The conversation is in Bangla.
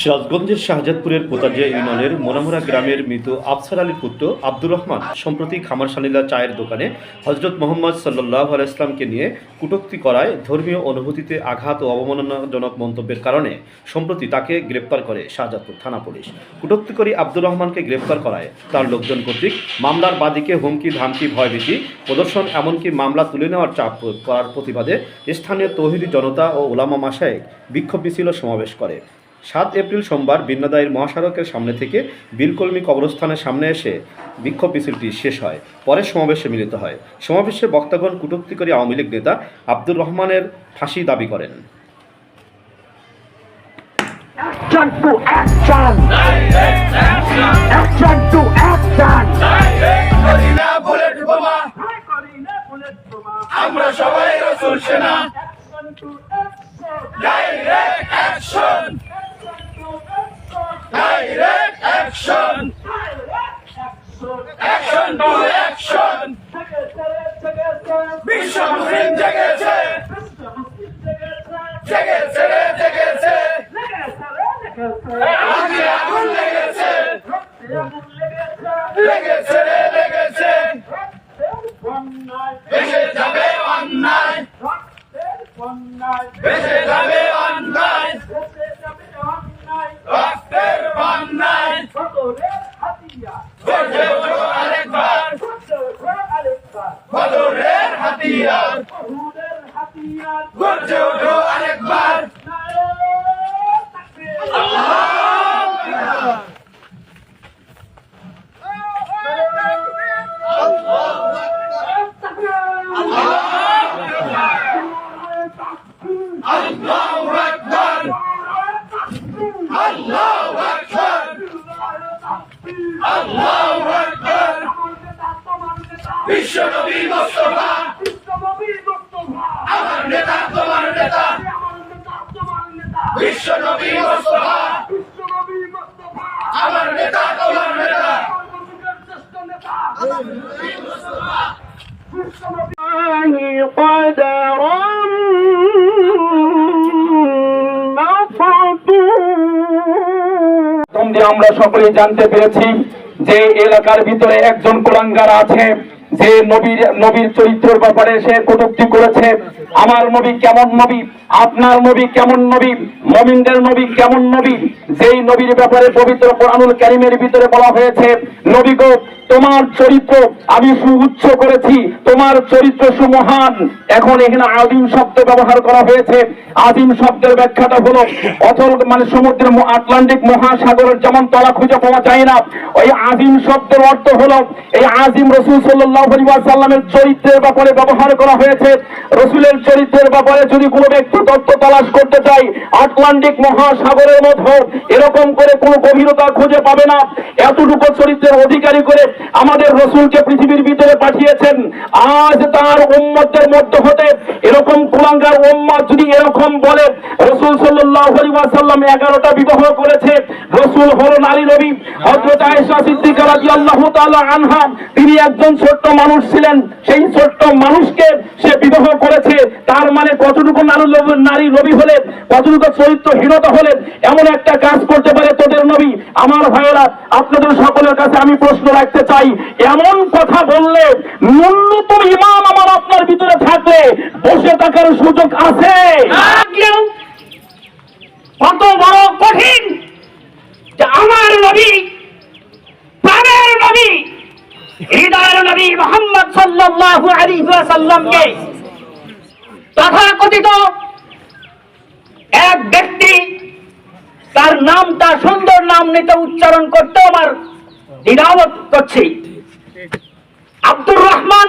সিরাজগঞ্জের শাহজাদপুরের পোতাজিয়া ইউনিয়নের মোনামুরা গ্রামের মৃত আফসার আলীর পুত্র আব্দুর রহমান সম্প্রতি খামারসানিলা চায়ের দোকানে হজরত মোহাম্মদ সাল্লাহ আলাইসলামকে নিয়ে কটূক্তি করায় ধর্মীয় অনুভূতিতে আঘাত ও অবমাননাজনক মন্তব্যের কারণে সম্প্রতি তাকে গ্রেপ্তার করে শাহজাদপুর থানা পুলিশ। কুটক্তি করে আব্দুর রহমানকে গ্রেপ্তার করায় তার লোকজন কর্তৃক মামলার বাদীকে হুমকি, ধামকি, ভয়ভীতি প্রদর্শন এমনকি মামলা তুলে নেওয়ার চাপ করার প্রতিবাদে স্থানীয় তৌহিদি জনতা ও ওলামা মাসায় বিক্ষোভ মিছিল সমাবেশ করে। সাত এপ্রিল সোমবার বিন্নাদাইর মহাসড়কের সামনে থেকে বিলকলমি কবরস্থানের সামনে এসে বিক্ষোভ মিছিলটি শেষ হয়। পরে সমাবেশে মিলিত হয়। সমাবেশে বক্তাগণ কটূক্তিকারী আওয়ামী লীগ নেতা আব্দুর রহমানের ফাঁসি দাবি করেন। Action to action! Action to action! করি না বুলেট বোমা আমরা সবাই রসুল সেনা Direct action! Action to action! Misyonumuzun cegesi! Cegesine cegesi! Aklımın legesi! Legesine legesi! Beşe tabi one night! Beşe tabi আল্লাহু আকবার বিশ্ব নবী মুস্তাফা আমার নেতা তোমার নেতা বিশ্ব নবী মুস্তাফা আমার নেতা তোমার নেতা قدرا মাধ্যম দিয়ে আমরা সকলে জানতে পেরেছি যে এলাকার ভিতরে একজন কোরআঙ্গার আছে, যে নবীর নবীর চরিত্রের ব্যাপারে সে কটুক্তি করেছে। আমার নবী কেমন নবী? আপনার নবী কেমন নবী? মমিনদের নবী কেমন নবী? যেই নবীর ব্যাপারে পবিত্র কোরআনুল কারিমের ভিতরে বলা হয়েছে, নবী গো তোমার চরিত্র আমি সুউচ্চ করেছি, তোমার চরিত্র সুমহান। এখন এখানে আদিম শব্দ ব্যবহার করা হয়েছে। আদিম শব্দের ব্যাখ্যাটা হলো, অচল মানে সমুদ্রের আটলান্টিক মহাসাগরের যেমন তলা খুঁজে পাওয়া যায় না, ওই আজিম শব্দের অর্থ হলো, এই আজিম রসুল সাল্লামের চরিত্রের ব্যাপারে ব্যবহার করা হয়েছে। রসুলের চরিত্রের ব্যাপারে যদি কোনো ব্যক্তি তথ্য তালাশ করতে চাই আটলান্টিক মহাসাগরের মধ্যে এরকম করে কোনো গভীরতা খুঁজে পাবে না। এতটুকু চরিত্রের অধিকারী করে আমাদের রসুলকে পৃথিবীর ভিতরে পাঠিয়েছেন, আজ তার উম্মতের মধ্যে হতে এরকম কুলাঙ্গার উম্মত যদি এরকম বলে, রসুল সাল্লাহ এগারোটা বিবাহ করেছে, রসুল হলো নারী নবী। হজরত আয়েশা সিদ্দিকা আনহা, তিনি একজন ছোট্ট মানুষ ছিলেন। সেই ছোট্ট মানুষকে বিবাহ করেছে, তার মানে কতটুকু নারী নারী নবী হলে কতটুকু চরিত্রহীনতা হলেন, এমন একটা কাজ করতে পারে তোদের নবী? আমার ভাইয়েরা, আপনাদের সকলের কাছে আমি প্রশ্ন রাখতে চাই, এমন কথা বললে ন্যূনতম ইমাম আমার আপনার ভিতরে থাকলে বসে থাকার সুযোগ আছে? কত বড় কঠিন আমার নবী, প্রাণের নবী, হৃদয়ের নবী মোহাম্মদ সাল্লাল্লাহু আলাইহি ওয়াসাল্লামকে তথাকথিত এক ব্যক্তি তার নাম, তার সুন্দর নাম নিতে উচ্চারণ করতে আমার দ্বিধাবোধ করছি। আব্দুর রহমান